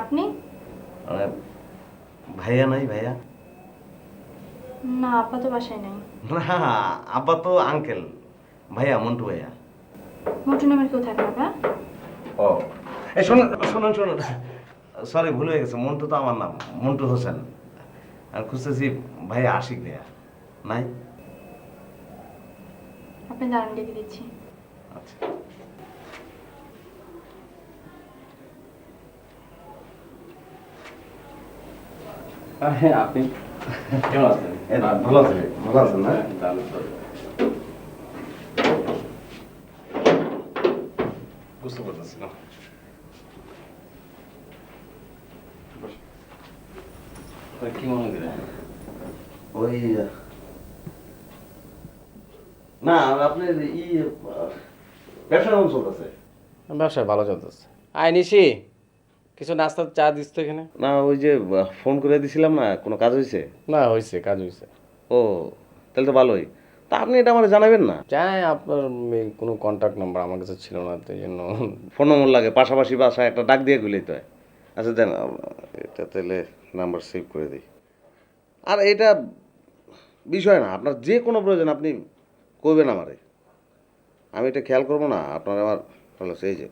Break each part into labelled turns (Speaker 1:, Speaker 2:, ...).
Speaker 1: আপনি? ভাইয়া নাই ভাইয়া।
Speaker 2: না আপা তো বাসায় নাই।
Speaker 1: না আপা তো আঙ্কেল ভাইয়া মন্টু ভাইয়া।
Speaker 2: মন্টু নামের কেউ থাকে আপা?
Speaker 1: ও এই শুনুন শুনুন শুনুন। সরি ভুল হয়ে গেছে। মন্টু তো আমার নাম মন্টু হোসেন। আর খুঁজতেছি ভাইয়া আশিক ভাইয়া। নাই?
Speaker 2: আপনি দাঁড়ান ডেকে দিচ্ছি।
Speaker 1: আচ্ছা।
Speaker 3: হ্যাঁ আপনি কেমন আছেন?
Speaker 1: ভালো আছেন ভালো আছেন না?
Speaker 3: হ্যাঁ, দারুণ, দারুণ।
Speaker 1: বুঝতে পারতেছি না
Speaker 3: কি মনে করেন
Speaker 1: ওই না আপনার ই আহ, ব্যবসা কেমন চলতেছে?
Speaker 4: ব্যবসা ভালো চলতেছে। আয় নিশি। কিছু নাস্তা চা দিস তো এখানে?
Speaker 1: না ওই যে ফোন করে দিছিলাম না কোনো কাজ হয়েছে
Speaker 4: না হয়েছে কাজ হয়েছে
Speaker 1: ও তাহলে তো ভালোই। তা আপনি এটা আমার জানাবেন না?
Speaker 4: চাই আপনার কোনো কন্ট্যাক্ট নাম্বার আমার কাছে ছিল না তো এই জন্য।
Speaker 1: ফোন নম্বর লাগে পাশাপাশি বাসায় একটা ডাক দিয়ে গেলেই তো আচ্ছা দেন এটা তাহলে নাম্বার সেভ করে দিই। আর এটা বিষয় না আপনার যে কোনো প্রয়োজন আপনি করবেন আমারে। আমি এটা খেয়াল করব না আপনার আমার হলো সেই যে।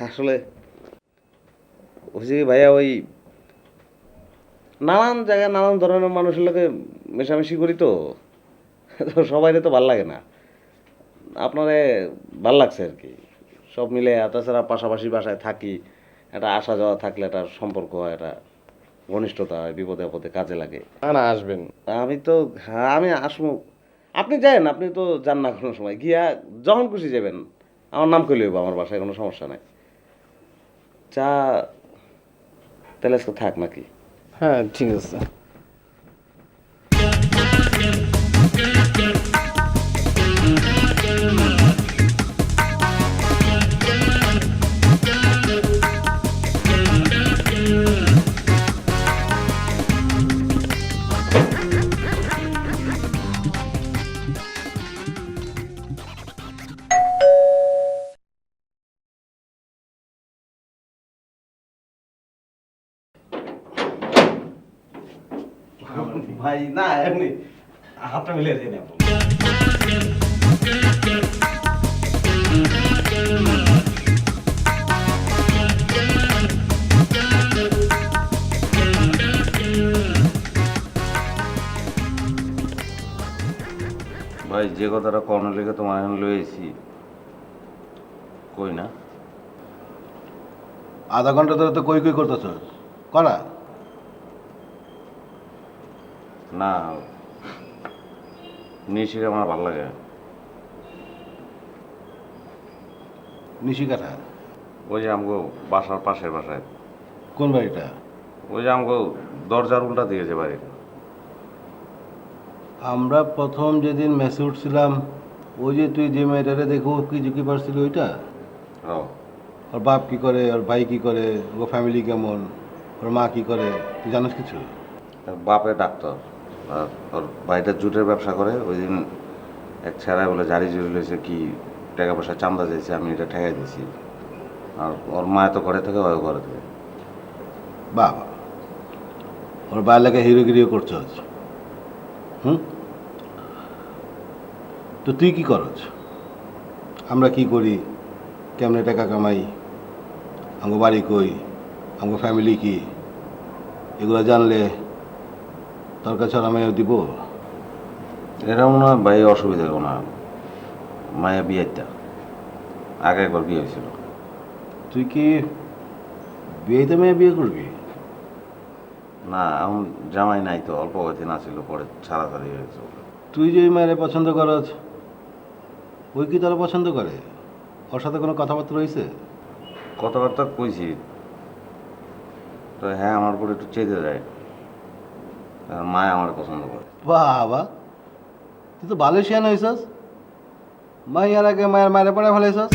Speaker 1: আসলে যে ভাইয়া ওই নানান জায়গায় নানান ধরনের মানুষের লোকে মেশামেশি করি তো। সবাইরে তো ভালো লাগে না। আপনারে ভালো লাগছে আর কি। সব মিলে আর তাছাড়া পাশাপাশি বাসায় থাকি একটা আসা যাওয়া থাকলে একটা সম্পর্ক হয় একটা ঘনিষ্ঠতা হয় বিপদে আপদে কাজে লাগে।
Speaker 4: না না আসবেন।
Speaker 1: আমি তো হ্যাঁ আমি আসব। আপনি যান আপনি তো যান না কোনো সময়। গিয়া যখন খুশি যাবেন। আমার নাম করলে আমার বাসায় কোনো সমস্যা নাই। চা তাহলে আজকে থাক নাকি?
Speaker 4: হ্যাঁ ঠিক আছে।
Speaker 1: ভাই না এমনি হাতটা মিলিয়ে দিয়ে নেব। ভাই যে কথাটা কর্ণলিকে তোমার এখন লয়েছি কই না?
Speaker 5: আধা ঘণ্টা ধরে তো কই কই করতেছ? করা
Speaker 1: না নিশিকে আমার ভালো লাগে।
Speaker 5: নিশিকাঠা
Speaker 1: ওই যে আমগো বাসার পাশের বাসায়।
Speaker 5: কোন বাড়িটা?
Speaker 1: ওই যে আমগো দরজার উল্টা দিয়েছে বাড়ি
Speaker 5: আমরা প্রথম যেদিন মেসে উঠছিলাম ওই যে তুই যে মেয়েটারে দেখো কি ঝুঁকি পারছিলি ওইটা?
Speaker 1: ও
Speaker 5: ওর বাপ কি করে ওর ভাই কি করে ওর ফ্যামিলি কেমন ওর মা কি করে তুই জানিস কিছু?
Speaker 1: বাপে ডাক্তার। আর ওর ভাইটা জুটের ব্যবসা করে। ওই দিন এক ছেড়ায় বলে, জারি জুড়ি লইছে কি? টাকা পয়সা চান্দা দিয়েছে, আমি এটা ঠেকাই দিয়েছি। আর ওর মা তো ঘরে থাকে ওই ঘরে থেকে।
Speaker 5: বাবা, ওর বাইরে হিরোগিরিও করছস হুম? তো তুই কি করছ আমরা কি করি? কেমনে টাকা কামাই? আমগো বাড়ি কই? আমগো ফ্যামিলি কি? এগুলো জানলে তোর কাছে আর আমি দিব?
Speaker 1: এটা না ভাই অসুবিধা হলো না মায়া বিয়েটা। আগে একবার বিয়ে হয়েছিল।
Speaker 5: তুই কি বিয়েতে মেয়ে বিয়ে করবি?
Speaker 1: না এখন জামাই নাই তো, অল্প কদিন আছিল, পরে ছাড়াছাড়ি হয়েছে।
Speaker 5: তুই যে মেয়েরে পছন্দ করছ ওই কি তারা পছন্দ করে? ওর সাথে কোনো কথাবার্তা রয়েছে?
Speaker 1: কথাবার্তা কইছি। তো হ্যাঁ আমার উপর একটু চেতে যায় মায় আমার পছন্দ করে।
Speaker 5: বাবা, তুই তো ভালো শিয়ান হয়েছস মাইয়ার আগে মায়ের মায়ের পড়ে ফেলেছস